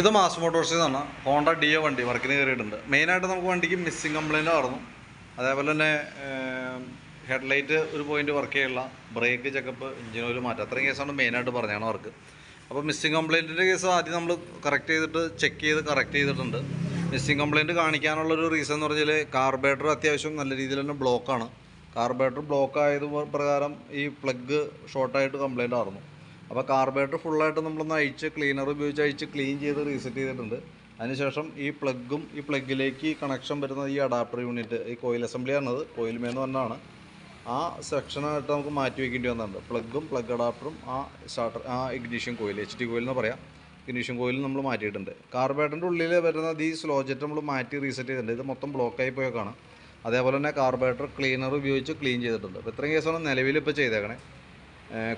ഇത് മാസ് മോട്ടോഴ്സിൽ നിന്നാണ് Honda deo വണ്ടി വർക്കിന് കയറിയിട്ടുണ്ട്. മെയിനായിട്ട് നമുക്ക് വണ്ടിക്ക് മിസ്സിങ് കംപ്ലൈന്റ് ആയിരുന്നു. അതേപോലെ തന്നെ ഹെഡ്ലൈറ്റ് ഒരു പോയിന്റ് വർക്ക് ചെയ്യില്ല ബ്രേക്ക് ചെക്കപ്പ് എഞ്ചിൻ ഓയിൽ മാറ്റം അത്രയും കേസാണ് മെയിനായിട്ട് പറഞ്ഞാണ് വർക്ക്. അപ്പോൾ മിസ്സിങ് കംപ്ലൈന്റിന്റെ കേസ് ആദ്യം നമ്മൾ കറക്റ്റ് ചെയ്തിട്ട് ചെക്ക് ചെയ്ത് കറക്റ്റ് ചെയ്തിട്ടുണ്ട്. മിസ്സിങ് കംപ്ലൈന്റ് കാണിക്കാനുള്ളൊരു റീസൺ എന്ന് പറഞ്ഞാൽ കാർബേറ്റർ അത്യാവശ്യം നല്ല രീതിയിൽ തന്നെ ബ്ലോക്കാണ് കാർബേറ്റർ ബ്ലോക്ക് ആയത് പ്രകാരം ഈ പ്ലഗ് ഷോർട്ടായിട്ട് കംപ്ലൈന്റ് ആയിരുന്നു അപ്പോൾ കാർബേറ്റർ ഫുള്ളായിട്ട് നമ്മളൊന്ന് അഴിച്ച് ക്ലീനർ ഉപയോഗിച്ച് അഴിച്ച് ക്ലീൻ ചെയ്ത് റീസെറ്റ് ചെയ്തിട്ടുണ്ട്. അതിനുശേഷം ഈ പ്ലഗും ഈ പ്ലഗിലേക്ക് കണക്ഷൻ വരുന്ന ഈ അഡാപ്റ്റർ യൂണിറ്റ് ഈ കോയിൽ അസംബ്ലി ആണത് കോയിൽ മേന്ന് പറഞ്ഞാണ് ആ സെക്ഷനായിട്ട് നമുക്ക് മാറ്റി വെക്കേണ്ടി വന്നിട്ടുണ്ട്. പ്ലഗും പ്ലഗ് അഡാപ്റ്ററും ആ സ്റ്റാർട്ടർ ആ ignition coil H D coil എന്ന് പറയാം. ഇഗ്നീഷ്യൻ കോയിൽ നമ്മൾ മാറ്റിയിട്ടുണ്ട്. കാർബേറ്ററിന്റെ ഉള്ളിൽ വരുന്ന ഈ സ്ലോജറ്റ് നമ്മൾ മാറ്റി റീസെറ്റ് ചെയ്തിട്ടുണ്ട്. ഇത് മൊത്തം ബ്ലോക്കായി പോയേക്കാണ്. അതേപോലെ തന്നെ കാർബേറ്റർ ക്ലീനർ ഉപയോഗിച്ച് ക്ലീൻ ചെയ്തിട്ടുണ്ട്. അപ്പോൾ ഇത്രയും കേസാണ് നിലവിൽ ഇപ്പോൾ ചെയ്തേക്കണേ.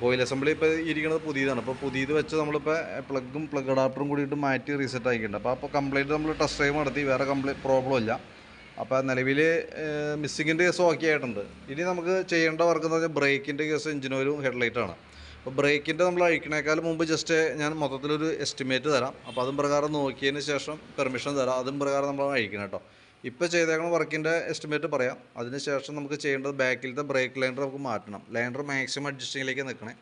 കോയിൽ അസംബ്ലി ഇപ്പോൾ ഇരിക്കുന്നത് പുതിയതാണ്. അപ്പോൾ പുതിയത് വെച്ച് നമ്മളിപ്പോൾ പ്ലഗും പ്ലഗ് അഡാപ്റ്ററും കൂടിയിട്ട് മാറ്റി റീസെറ്റ് ആക്കിയിട്ടുണ്ട്. അപ്പോൾ അപ്പോൾ കംപ്ലൈന്റ് നമ്മൾ ടെസ്റ്റ് ഡ്രൈവ് നടത്തി. വേറെ കംപ്ലൈന്റ് പ്രോബ്ലം ഇല്ല. അപ്പോൾ നിലവിൽ മിസ്സിങ്ങിന്റെ കേസ് ഓക്കെ ആയിട്ടുണ്ട്. ഇനി നമുക്ക് ചെയ്യേണ്ട വർക്ക് എന്ന് പറഞ്ഞാൽ ബ്രേക്കിന്റെ കേസ് എഞ്ചിനോയിലും ഹെഡ്ലൈറ്റാണ് അപ്പോൾ ബ്രേക്കിന്റെ നമ്മൾ അഴിക്കണേക്കാൾ മുമ്പ് ജസ്റ്റ് ഞാൻ മൊത്തത്തിലൊരു എസ്റ്റിമേറ്റ് തരാം. അപ്പോൾ അതും പ്രകാരം നോക്കിയതിന് ശേഷം പെർമിഷൻ തരാം. അതും പ്രകാരം നമ്മൾ അഴിക്കണം കേട്ടോ. ഇപ്പോൾ ചെയ്തേക്കുന്ന വർക്കിന്റെ എസ്റ്റിമേറ്റ് പറയാം. അതിനുശേഷം നമുക്ക് ചെയ്യേണ്ടത് ബാക്കിലത്തെ ബ്രേക്ക് ലൈനർ നമുക്ക് മാറ്റണം. ലൈനർ മാക്സിമം അഡ്ജസ്റ്റിങ്ങിലേക്ക് നിൽക്കണേ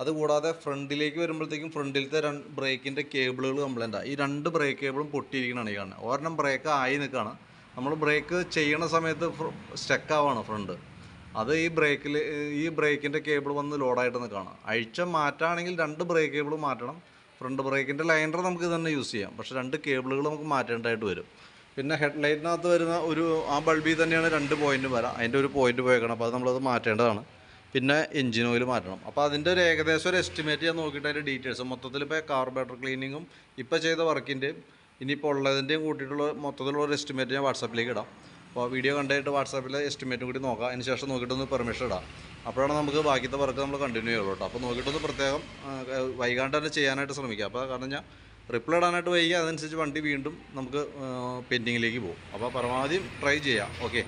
അതുകൂടാതെ ഫ്രണ്ടിലേക്ക് വരുമ്പോഴത്തേക്കും ഫ്രണ്ടിലത്തെ രണ്ട് ബ്രേക്കിന്റെ കേബിളുകൾ കംപ്ലൈന്റാണ് ഈ രണ്ട് ബ്രേക്ക് കേബിളും പൊട്ടിയിരിക്കണതാണ് ഈ കാണുന്നത് ഒരെണ്ണം ബ്രേക്ക് ആയി നിൽക്കുകയാണ് നമ്മൾ ബ്രേക്ക് ചെയ്യണ സമയത്ത് സ്റ്റക്ക് ആവാണ് ഫ്രണ്ട് അത് ഈ ബ്രേക്കിൽ ഈ ബ്രേക്കിന്റെ കേബിൾ വന്ന് ലോഡായിട്ട് നിൽക്കുകയാണ് അഴിച്ച മാറ്റാണെങ്കിൽ രണ്ട് ബ്രേക്ക് കേബിൾ മാറ്റണം. ഫ്രണ്ട് ബ്രേക്കിന്റെ ലൈനർ നമുക്ക് തന്നെ യൂസ് ചെയ്യാം. പക്ഷേ രണ്ട് കേബിളുകൾ നമുക്ക് മാറ്റേണ്ടതായിട്ട് വരും. പിന്നെ ഹെഡ് ഹെഡ്ലൈറ്റിനകത്ത് വരുന്ന ഒരു ആ ബൾബിൽ തന്നെയാണ് രണ്ട് പോയിന്റ് വരാം. അതിന്റെ ഒരു പോയിന്റ് പോയേക്കണം. അപ്പോൾ അത് നമ്മളത് മാറ്റേണ്ടതാണ്. പിന്നെ എഞ്ചിൻ ഓയിൽ മാറ്റണം. അപ്പോൾ അതിന്റെ ഒരു ഏകദേശം ഒരു എസ്റ്റിമേറ്റ് ഞാൻ നോക്കിയിട്ട് അതിന്റെ ഡീറ്റെയിൽസ് മൊത്തത്തിൽ ഇപ്പോൾ കാർബേറ്റർ ക്ലീനിങ്ങും ഇപ്പോൾ ചെയ്ത വർക്കിന്റെയും ഇനിയിപ്പോൾ ഉള്ളതിന്റെയും കൂട്ടിയിട്ടുള്ള മൊത്തത്തിലുള്ള ഒരു എസ്റ്റിമേറ്റ് ഞാൻ വാട്സാപ്പിലേക്ക് ഇടാം. അപ്പോൾ വീഡിയോ കണ്ടായിട്ട് വാട്സാപ്പിൽ എസ്റ്റിമേറ്റും കൂടി നോക്കാം. അതിന് ശേഷം നോക്കിയിട്ടൊന്ന് പെർമിഷൻ ഇടാം. അപ്പോഴാണ് നമുക്ക് ബാക്കിയത്തെ വർക്ക് നമ്മൾ കണ്ടിന്യൂ ചെയ്യുള്ളൂ കേട്ടോ. അപ്പോൾ നോക്കിയിട്ടൊന്ന് പ്രത്യേകം വൈകാണ്ട് തന്നെ ചെയ്യാനായിട്ട് ശ്രമിക്കുക അപ്പോൾ കാരണം ഞാൻ റിപ്ലൈ ഇടാനായിട്ട് വൈകി അതനുസരിച്ച് വണ്ടി വീണ്ടും നമുക്ക് പെൻഡിങ്ങിലേക്ക് പോകും. അപ്പോൾ പരമാവധി ട്രൈ ചെയ്യാം. ഓക്കെ